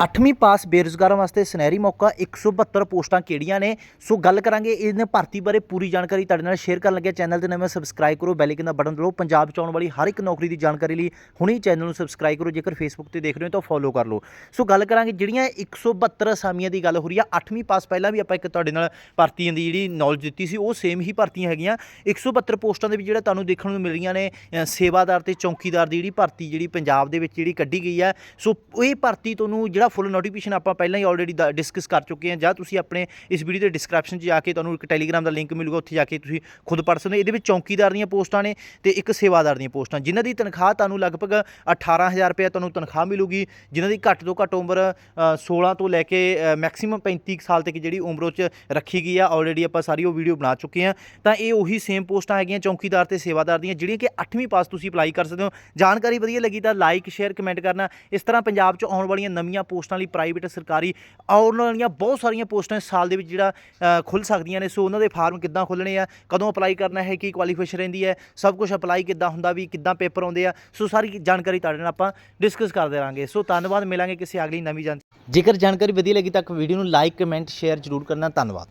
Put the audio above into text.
8ਵੀਂ ਪਾਸ ਬੇਰੁਜ਼ਗਾਰਾਂ ਵਾਸਤੇ ਸੁਨਹਿਰੀ ਮੌਕਾ 172 ਪੋਸਟਾਂ ਕਿਹੜੀਆਂ ਨੇ? ਸੋ ਗੱਲ ਕਰਾਂਗੇ ਇਹਨਾਂ ਭਰਤੀ ਬਾਰੇ ਪੂਰੀ ਜਾਣਕਾਰੀ ਤੁਹਾਡੇ ਨਾਲ ਸ਼ੇਅਰ ਕਰਨ ਲੱਗਿਆ ਚੈਨਲ 'ਤੇ ਨਵੇਂ ਸਬਸਕ੍ਰਾਈਬ ਕਰੋ ਬੈਲ ਆਈਕਨ ਦਾ ਬਟਨ ਦਬਾਓ। ਪੰਜਾਬ 'ਚ ਆਉਣ ਵਾਲੀ ਹਰ ਇੱਕ ਨੌਕਰੀ ਦੀ ਜਾਣਕਾਰੀ ਲਈ ਹੁਣੇ ਚੈਨਲ ਨੂੰ ਸਬਸਕ੍ਰਾਈਬ ਕਰੋ। ਜੇਕਰ ਫੇਸਬੁੱਕ ਤੇ ਦੇਖ ਰਹੇ ਹੋ ਤਾਂ ਫੋਲੋ ਕਰ ਲਓ। ਸੋ ਗੱਲ ਕਰਾਂਗੇ ਜਿਹੜੀਆਂ 172 ਅਸਾਮੀਆਂ ਦੀ ਗੱਲ ਹੋ ਰਹੀ ਆ 8ਵੀਂ ਪਾਸ ਪਹਿਲਾਂ ਵੀ ਆਪਾਂ ਇੱਕ ਤੁਹਾਡੇ ਨਾਲ ਭਰਤੀਆਂ ਦੀ ਜਿਹੜੀ ਨੌਲੇਜ ਦਿੱਤੀ ਸੀ, ਉਹ ਸੇਮ ਹੀ ਭਰਤੀਆਂ ਹੈਗੀਆਂ। 172 ਪੋਸਟਾਂ ਦੇ ਵਿੱਚ ਜਿਹੜਾ ਤੁਹਾਨੂੰ ਦੇਖਣ ਨੂੰ ਮਿਲ ਰਹੀਆਂ ਨੇ ਸੇਵਾਦਾਰ ਤੇ ਚੌਕੀਦਾਰ ਦੀ ਜਿਹੜੀ ਭਰਤੀ ਜਿਹੜੀ ਪੰਜਾਬ ਦੇ ਵਿੱਚ ਜਿਹੜੀ ਕੱਢੀ ਗਈ ਆ। ਸੋ ਇਹ ਭਰਤੀ ਤੁਹਾਨੂੰ ਜਿਹੜਾ ਫੁੱਲ ਨੋਟੀਫਿਕੇਸ਼ਨ ਆਪਾਂ ਪਹਿਲਾਂ ਹੀ ਆਲਰੇਡੀ ਡਿਸਕਸ ਕਰ ਚੁੱਕੇ ਹਾਂ। ਜਾਂ ਤੁਸੀਂ ਆਪਣੇ ਇਸ ਵੀਡੀਓ ਦੇ ਡਿਸਕ੍ਰਿਪਸ਼ਨ 'ਚ ਜਾ ਕੇ ਤੁਹਾਨੂੰ ਇੱਕ ਟੈਲੀਗ੍ਰਾਮ ਦਾ ਲਿੰਕ ਮਿਲੂਗਾ ਉੱਥੇ ਜਾ ਕੇ ਤੁਸੀਂ ਖੁਦ ਪੜ੍ਹ ਸਕਦੇ ਹੋ। ਇਹਦੇ ਵਿੱਚ ਚੌਕੀਦਾਰ ਦੀਆਂ ਪੋਸਟਾਂ ਨੇ ਤੇ ਇੱਕ ਸੇਵਾਦਾਰ ਦੀਆਂ ਪੋਸਟਾਂ। ਜਿਨ੍ਹਾਂ ਦੀ ਤਨਖਾਹ ਤੁਹਾਨੂੰ ਲਗਭਗ 18000 ਰੁਪਏ ਤੁਹਾਨੂੰ ਤਨਖਾਹ ਮਿਲੂਗੀ ਜਿਨ੍ਹਾਂ ਦੀ ਘੱਟ ਤੋਂ ਘੱਟ ਉਮਰ ਅ, 16 ਤੋਂ ਲੈ ਕੇ ਮੈਕਸਿਮਮ 35 ਕੁ ਸਾਲ ਤੱਕ ਜਿਹੜੀ ਉਮਰ ਉਹ 'ਚ ਰੱਖੀ ਗਈ ਆ। ਆਲਰੇਡੀ ਆਪਾਂ ਸਾਰੀ ਉਹ ਵੀਡੀਓ ਬਣਾ ਚੁੱਕੇ ਹਾਂ। ਤਾਂ ਇਹ ਉਹੀ ਸੇਮ ਪੋਸਟਾਂ ਹੈਗੀਆਂ ਚੌਕੀਦਾਰ ਤੇ ਸੇਵਾਦਾਰ ਦੀਆਂ ਜਿਹੜੀਆਂ ਕਿ 8ਵੀਂ ਪਾਸ ਤੁਸੀਂ ਅਪਲਾਈ ਕਰ ਸਕਦੇ ਹੋ। ਜਾਣਕਾਰੀ ਵਧੀਆ ਲੱਗੀ ਤਾਂ ਲਾਈਕ ਸ਼ੇਅਰ ਕਮੈਂਟ ਕਰਨਾ। ਇਸ ਤਰ੍ਹਾਂ ਪੰਜਾਬ 'ਚ ਆਉਣ ਵਾਲੀਆਂ ਨਵੀਆਂ ਪੋਸਟਾਂ ਪੋਸਟਾਂ ਲਈ ਪ੍ਰਾਈਵੇਟ ਸਰਕਾਰੀ ਆਉਣ ਵਾਲੀਆਂ ਬਹੁਤ ਸਾਰੀਆਂ ਪੋਸਟਾਂ ਇਸ ਸਾਲ ਦੇ ਵਿੱਚ ਜਿਹੜਾ ਅ, ਖੁੱਲ ਸਕਦੀਆਂ ਨੇ। ਸੋ ਉਹਨਾਂ ਦੇ ਫਾਰਮ ਕਿੱਦਾਂ ਖੁੱਲਣੇ ਆ ਕਦੋਂ ਅਪਲਾਈ ਕਰਨਾ ਹੈ ਕੀ ਕੁਆਲੀਫਿਕੇਸ਼ਨ ਰਹਿੰਦੀ ਹੈ ਸਭ ਕੁਝ ਅਪਲਾਈ ਕਿੱਦਾਂ ਹੁੰਦਾ ਵੀ ਕਿੱਦਾਂ ਪੇਪਰ ਆਉਂਦੇ ਆ। ਸੋ ਸਾਰੀ ਜਾਣਕਾਰੀ ਤੁਹਾਡੇ ਨਾਲ ਆਪਾਂ ਡਿਸਕਸ ਕਰਦੇ ਰਹਾਂਗੇ ਸੋ ਧੰਨਵਾਦ ਮਿਲਾਂਗੇ ਕਿਸੇ ਅਗਲੀ ਨਵੀਂ ਜਾਣ ਜੇਕਰ ਜਾਣਕਾਰੀ ਵਧੀਆ ਲੱਗੀ ਤਾਂ ਵੀਡੀਓ ਨੂੰ ਲਾਈਕ ਕਮੈਂਟ ਸ਼ੇਅਰ ਜ਼ਰੂਰ ਕਰਨਾ। ਧੰਨਵਾਦ।